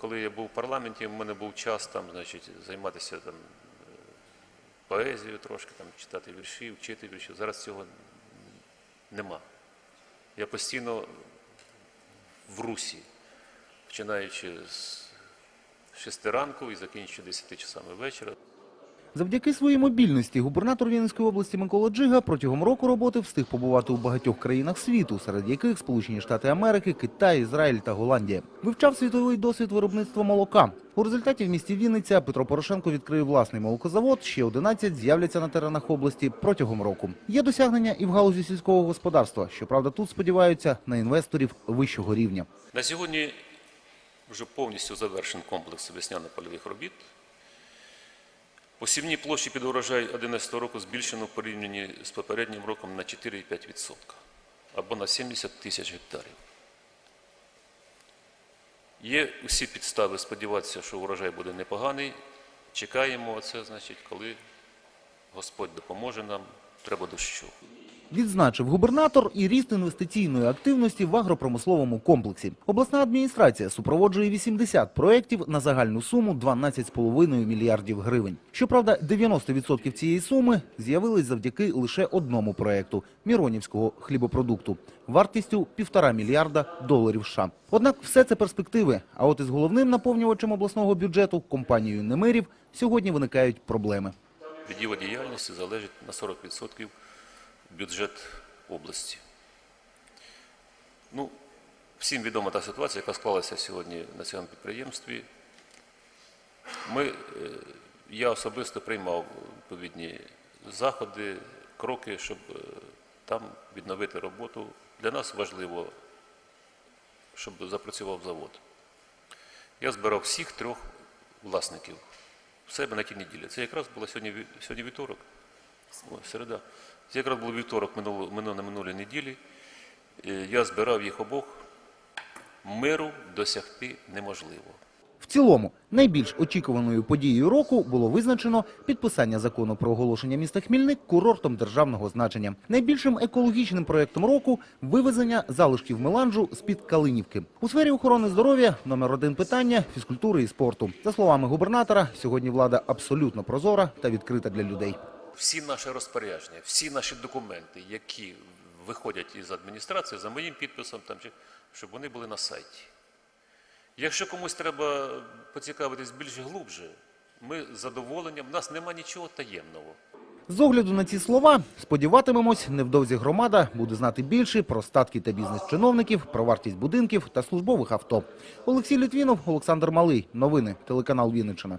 Коли я був в парламенті, в мене був час там, значить, займатися там, е, поезією трошки, там, читати вірші, вчити вірші. Зараз цього нема. Я постійно в русі, починаючи з 6 ранку і закінчуючи 10 часами вечора. Завдяки своїй мобільності губернатор Вінницької області Микола Джига протягом року роботи встиг побувати у багатьох країнах світу, серед яких Сполучені Штати Америки, Китай, Ізраїль та Голландія. Вивчав світовий досвід виробництва молока. У результаті в місті Вінниця Петро Порошенко відкриє власний молокозавод. Ще 11 з'являться на теренах області протягом року. Є досягнення і в галузі сільського господарства. Щоправда, тут сподіваються на інвесторів вищого рівня. На сьогодні вже повністю завершений комплекс весняно-польових робіт. Посівні площі під урожай 2011 року збільшено в порівнянні з попереднім роком на 4,5% або на 70 тисяч гектарів. Є усі підстави сподіватися, що урожай буде непоганий. Чекаємо це, значить, коли Господь допоможе нам, треба дощу. Відзначив губернатор і ріст інвестиційної активності в агропромисловому комплексі. Обласна адміністрація супроводжує 80 проєктів на загальну суму 12,5 мільярдів гривень. Щоправда, 90% цієї суми з'явились завдяки лише одному проєкту – Міронівського хлібопродукту вартістю півтора мільярда доларів США. Однак все це перспективи. А от із головним наповнювачем обласного бюджету компанією Немирів сьогодні виникають проблеми. Від діяльності залежить на 40% бюджет області. Ну, всім відома та ситуація, яка склалася сьогодні на цьому підприємстві. Ми, е, я особисто приймав відповідні заходи, кроки, щоб е, там відновити роботу. Для нас важливо, щоб запрацював завод. Я збирав всіх трьох власників в себе на тій неділі. Це якраз було сьогодні, сьогодні вівторок, О, середа. Це якраз був вівторок минуло, на минулій неділі. Е, Я збирав їх обох. Миру досягти неможливо. В цілому, найбільш очікуваною подією року було визначено підписання закону про оголошення міста Хмільник курортом державного значення. Найбільшим екологічним проєктом року – вивезення залишків меланжу з-під Калинівки. У сфері охорони здоров'я номер один питання – фізкультури і спорту. За словами губернатора, сьогодні влада абсолютно прозора та відкрита для людей. Всі наші розпорядження, всі наші документи, які виходять із адміністрації за моїм підписом, там, щоб вони були на сайті. Якщо комусь треба поцікавитись більш глубже, ми з задоволенням, в нас нема нічого таємного. З огляду на ці слова, сподіватимемось, невдовзі громада буде знати більше про статки та бізнес чиновників, про вартість будинків та службових авто. Олексій Літвінов, Олександр Малий. Новини. Телеканал Вінниччина.